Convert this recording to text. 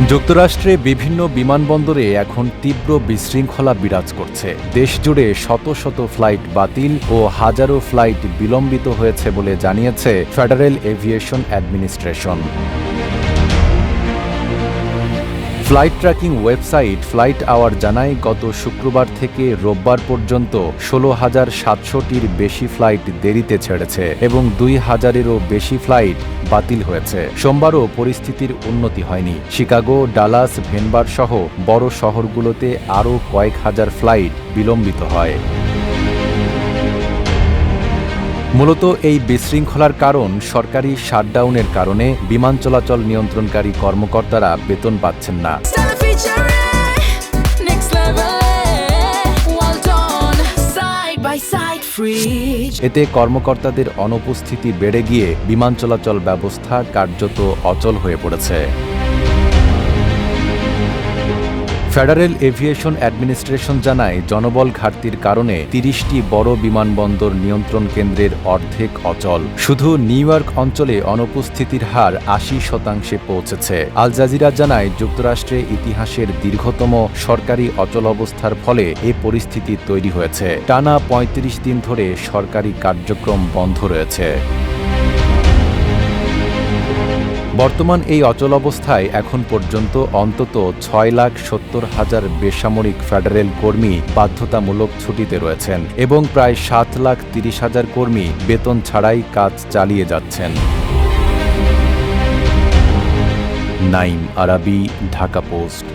যুক্তরাষ্ট্রে বিভিন্ন বিমানবন্দরে এখন তীব্র বিশৃঙ্খলা বিরাজ করছে। দেশজুড়ে শত শত ফ্লাইট বাতিল ও হাজারো ফ্লাইট বিলম্বিত হয়েছে বলে জানিয়েছে federal aviation administration. Flight tracking website FlightAware জানায়, গত শুক্রবার থেকে রোববার পর্যন্ত ষোলো হাজার সাতশোটির বেশি ফ্লাইট দেরিতে ছেড়েছে এবং দুই হাজারেরও বেশি ফ্লাইট বাতিল হয়েছে। সোমবারও পরিস্থিতির উন্নতি হয়নি। শিকাগো, ডালাস, ভেনবার সহ বড় শহরগুলোতে আরও কয়েক হাজার ফ্লাইট বিলম্বিত হয়। মূলত এই বিশৃঙ্খলার কারণ সরকারি শাটডাউনের কারণে বিমান চলাচল নিয়ন্ত্রণকারী কর্মকর্তারা বেতন পাচ্ছেন না. এতে কর্মকর্তাদের অনুপস্থিতি বেড়ে গিয়ে বিমান চলাচল ব্যবস্থা কার্যত অচল হয়ে পড়েছে ফেডারেল এভিয়েশন অ্যাডমিনিস্ট্রেশন জানায়, জনবল ঘাটতির কারণে তিরিশটি বড় বিমানবন্দর নিয়ন্ত্রণ কেন্দ্রের অর্ধেক অচল। শুধু নিউ ইয়র্ক অঞ্চলে অনুপস্থিতির হার আশি শতাংশে পৌঁছেছে। আল জাজিরা জানায়, যুক্তরাষ্ট্রে ইতিহাসের দীর্ঘতম সরকারি অচল অবস্থার ফলে এ পরিস্থিতি তৈরি হয়েছে। টানা ৩৫ দিন ধরে সরকারি কার্যক্রম বন্ধ রয়েছে। বর্তমান এই অচল অবস্থায় এখন পর্যন্ত অন্তত ছয় লাখ সত্তর হাজার বেসামরিক ফেডারেল কর্মী বাধ্যতামূলক ছুটিতে রয়েছেন এবং প্রায় সাত লাখ তিরিশ হাজার কর্মী বেতন ছাড়াই কাজ চালিয়ে যাচ্ছেন। নাইম আরাবি, ঢাকা পোস্ট।